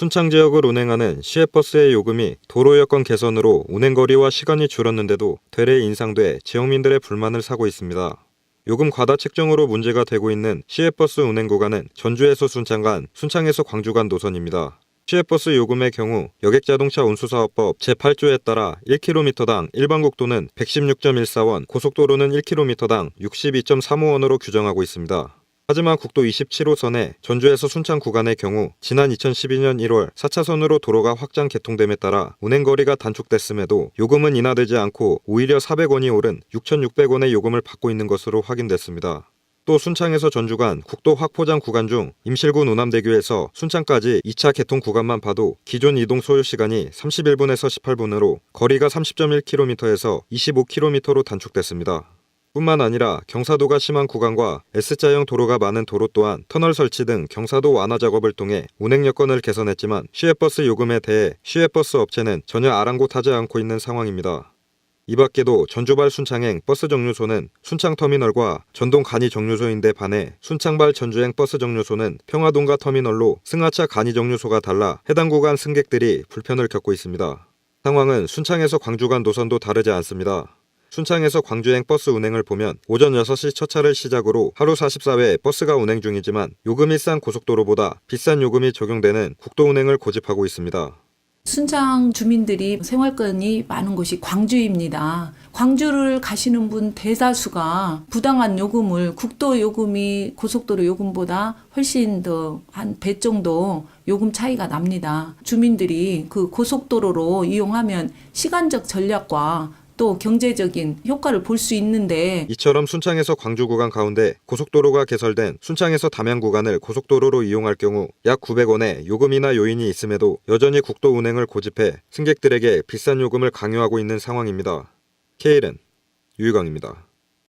순창 지역을 운행하는 시외버스의 요금이 도로 여건 개선으로 운행거리와 시간이 줄었는데도 되레 인상돼 지역민들의 불만을 사고 있습니다. 요금 과다 책정으로 문제가 되고 있는 시외버스 운행 구간은 전주에서 순창 간, 순창에서 광주 간 노선입니다. 시외버스 요금의 경우 여객자동차 운수사업법 제8조에 따라 1km당 일반 국도는 116.14원, 고속도로는 1km당 62.35원으로 규정하고 있습니다. 하지만 국도 27호선의 전주에서 순창 구간의 경우 지난 2012년 1월 4차선으로 도로가 확장 개통됨에 따라 운행거리가 단축됐음에도 요금은 인하되지 않고 오히려 400원이 오른 6,600원의 요금을 받고 있는 것으로 확인됐습니다. 또 순창에서 전주 간 국도 확포장 구간 중 임실군 우남대교에서 순창까지 2차 개통 구간만 봐도 기존 이동 소요 시간이 31분에서 18분으로 거리가 30.1km에서 25km로 단축됐습니다. 뿐만 아니라 경사도가 심한 구간과 S자형 도로가 많은 도로 또한 터널 설치 등 경사도 완화 작업을 통해 운행 여건을 개선했지만 시외버스 요금에 대해 시외버스 업체는 전혀 아랑곳하지 않고 있는 상황입니다. 이 밖에도 전주발 순창행 버스 정류소는 순창터미널과 전동 간이 정류소인데 반해 순창발 전주행 버스 정류소는 평화동가 터미널로 승하차 간이 정류소가 달라 해당 구간 승객들이 불편을 겪고 있습니다. 상황은 순창에서 광주 간 노선도 다르지 않습니다. 순창에서 광주행 버스 운행을 보면 오전 6시 첫 차를 시작으로 하루 44회 버스가 운행 중이지만 요금이 싼 고속도로보다 비싼 요금이 적용되는 국도 운행을 고집하고 있습니다. 순창 주민들이 생활권이 많은 곳이 광주입니다. 광주를 가시는 분 대다수가 부당한 요금을 국도 요금이 고속도로 요금보다 훨씬 더 한 배 정도 요금 차이가 납니다. 주민들이 그 고속도로로 이용하면 시간적 전략과 또 경제적인 효과를 볼 수 있는데 이처럼 순창에서 광주 구간 가운데 고속도로가 개설된 순창에서 담양 구간을 고속도로로 이용할 경우 약 900원의 요금이나 요인이 있음에도 여전히 국도 운행을 고집해 승객들에게 비싼 요금을 강요하고 있는 상황입니다. KL은 유희광입니다.